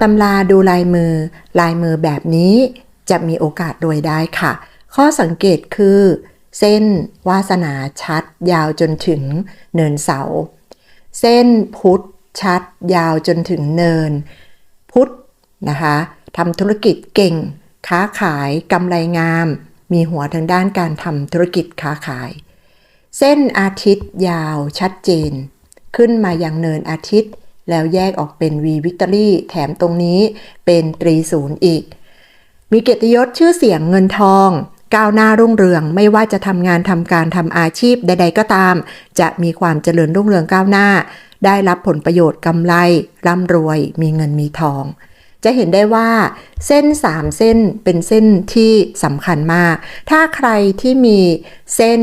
ตำราดูลายมือ ลายมือแบบนี้จะมีโอกาสรวยได้ค่ะ ข้อสังเกตคือ เส้นวาสนาชัด ยาวจนถึงเนินเสา เส้นพุทธชัด ยาวจนถึงเนิน พุทธนะคะทำธุรกิจเก่ง ค้าขายกำไรงาม มีหัวทางด้านการทำธุรกิจค้าขาย เส้นอาทิตย์ยาวชัดเจน ขึ้นมาอยังเนินอาทิตย์ แล้วแยกออกเป็น V Victory แถมตรงนี้เป็นตรีศูนย์อีก มีเกียรติยศชื่อเสียงเงินทอง ก้าวหน้ารุ่งเรืองไม่ว่าจะทำงานทำการทำอาชีพใด ๆ ก็ตาม จะมีความเจริญรุ่งเรืองก้าวหน้า ได้รับผลประโยชน์กำไรร่ำรวย มีเงินมีทอง จะเห็นได้ว่า เส้น 3 เส้นเป็นเส้นที่สำคัญมาก ถ้าใครที่มีเส้น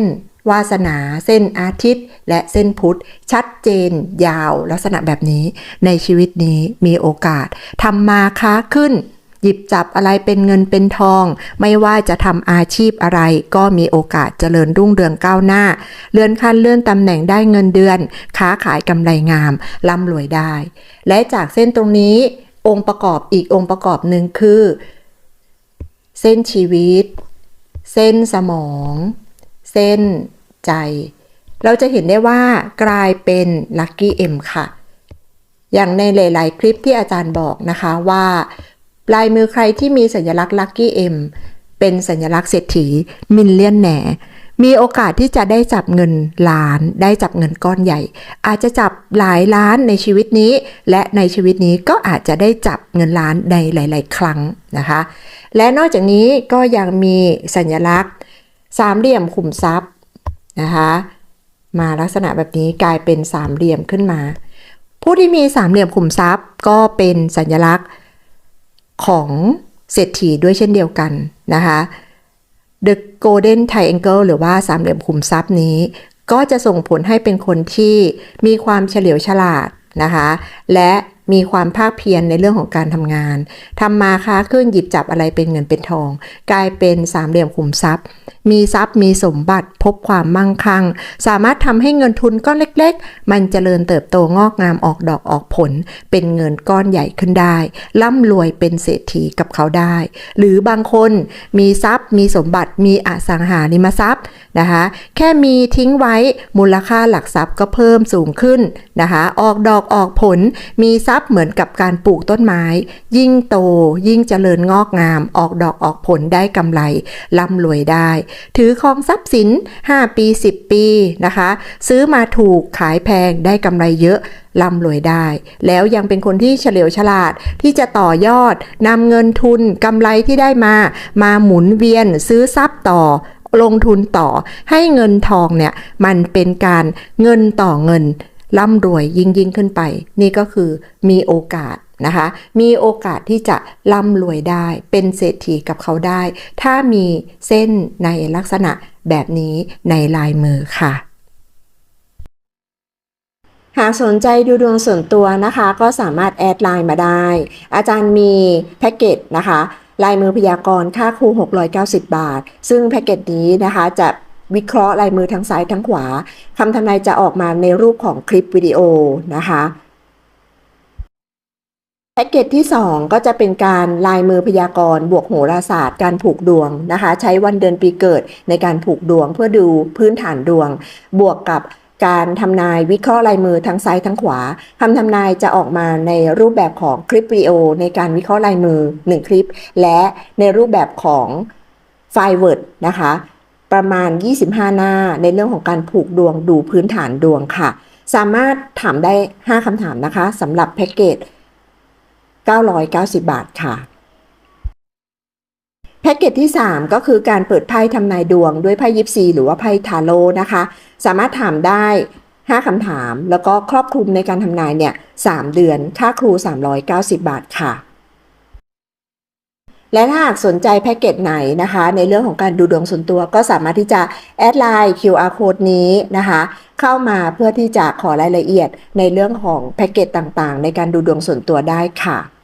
วาสนาเส้นอาทิตย์ และเส้นพุธ ชัดเจน ยาว ลักษณะแบบนี้ ในชีวิตนี้มีโอกาสทำมาค้าขึ้น หยิบจับอะไรเป็นเงินเป็นทอง ไม่ว่าจะทำอาชีพอะไร ก็มีโอกาสเจริญรุ่งเรืองก้าวหน้า เลื่อนขั้นเลื่อนตำแหน่งได้เงินเดือน ค้าขายกำไรงามร่ำรวยได้ และจากเส้นตรงนี้องค์ประกอบอีกองค์ประกอบหนึ่งคือ เส้นชีวิต เส้นสมอง เส้น ใจ เราจะเห็นได้ว่ากลายเป็นลัคกี้เอ็มค่ะ อย่างในหลาย ๆ คลิปที่อาจารย์บอกนะคะว่าลายมือใครที่มีสัญลักษณ์ลัคกี้เอ็มเป็นสัญลักษณ์เศรษฐีมิลเลียนแหนมีโอกาสที่จะได้จับเงินล้าน ได้จับเงินก้อนใหญ่ อาจจะจับหลายล้านในชีวิตนี้ และในชีวิตนี้ก็อาจจะได้จับเงินล้านในหลาย ๆ ครั้งนะคะ และนอกจากนี้ก็ยังมีสัญลักษณ์ สามเหลี่ยมขุมทรัพย์ นะคะ มาลักษณะแบบนี้กลายเป็นสามเหลี่ยมขึ้นมา ผู้ที่มีสามเหลี่ยมขุมทรัพย์ ก็เป็นสัญลักษณ์ของเศรษฐีด้วยเช่นเดียวกันนะคะ The Golden Triangle หรือว่าสามเหลี่ยมขุมทรัพย์นี้ ก็จะส่งผลให้เป็นคนที่มีความเฉลียวฉลาดนะคะ และ มีความภาคเพียรในเรื่องของการทำงาน ทำมาค้าขึ้นหยิบจับอะไรเป็นเงินเป็นทอง กลายเป็นสามเหลี่ยมขุมทรัพย์ มีทรัพย์มีสมบัติพบความมั่งคั่ง สามารถทำให้เงินทุนก้อนเล็ก ๆ มันเจริญเติบโตงอกงามออกดอกออกผล เป็นเงินก้อนใหญ่ขึ้นได้ ร่ำรวยเป็นเศรษฐีกับเขาได้ หรือบางคนมีทรัพย์ มีสมบัติมีอสังหาริมทรัพย์นะคะแค่มีทิ้งไว้มูลค่าหลักทรัพย์ก็เพิ่มสูงขึ้นนะคะออกดอกออกผลมีทรัพย์เหมือนกับการปลูกต้นไม้ ยิ่งโต ยิ่งเจริญงอกงาม ออกดอกออกผลได้กำไรร่ำรวยได้ ถือครองทรัพย์สิน 5 ปี 10 ปีนะคะ ซื้อมาถูกขายแพงได้กำไรเยอะร่ำรวยได้ แล้วยังเป็นคนที่เฉลียวฉลาดที่จะต่อยอดนำเงินทุนกำไรที่ได้มา มาหมุนเวียนซื้อทรัพย์ต่อลงทุนต่อให้เงินทองเนี่ยมันเป็นการเงินต่อเงิน ร่ำรวยยิ่งยิ่งขึ้นไป นี่ก็คือมีโอกาสนะคะ มีโอกาสที่จะร่ำรวยได้ เป็นเศรษฐีกับเขาได้ ถ้ามีเส้นในลักษณะแบบนี้ในลายมือค่ะหากสนใจดูดวงส่วนตัวนะคะ ก็สามารถแอดไลน์มาได้ อาจารย์มีแพ็กเกจนะคะ ลายมือพยากรณ์ค่าครู 690 บาท ซึ่งแพ็กเกจนี้นะคะจะ วิเคราะห์ลายมือทั้งซ้ายทั้งขวาคำทำนายจะออกมาในรูปของคลิปวิดีโอนะคะแพ็กเกจที่ 2 ก็จะเป็นการลายมือพยากรณ์บวกโหราศาสตร์การผูกดวงนะคะ ใช้วันเดือนปีเกิดในการผูกดวงเพื่อดูพื้นฐานดวง บวกกับการทำนายวิเคราะห์ลายมือทั้งซ้ายทั้งขวาคำทำนายจะออกมาในรูปแบบของคลิปวิดีโอในการวิเคราะห์ลายมือ 1 คลิป และในรูปแบบของไฟล์ Word นะคะ ประมาณ 25 หน้าในเรื่องของการผูกดวงดูพื้นฐานดวงค่ะ สามารถถามได้ 5คำถามนะคะสำหรับแพ็กเกจ 990 บาทค่ะ แพ็กเกจที่ 3 ก็คือการเปิดไพ่ทำนายดวงด้วยไพ่ยิปซีหรือว่าไพ่ทาโร่นะคะ สามารถถามได้5คำถาม แล้วก็ครอบคลุมในการทำนายเนี่ย 3 เดือน ค่าครู 390 บาทค่ะ และถ้าหากสนใจแพ็กเกจไหนนะคะ ในเรื่องของการดูดวงส่วนตัวก็สามารถที่จะแอดไลน์ QR code นี้นะคะ เข้ามาเพื่อที่จะขอรายละเอียดในเรื่องของแพ็กเกจต่างๆ ในการดูดวงส่วนตัวได้ค่ะ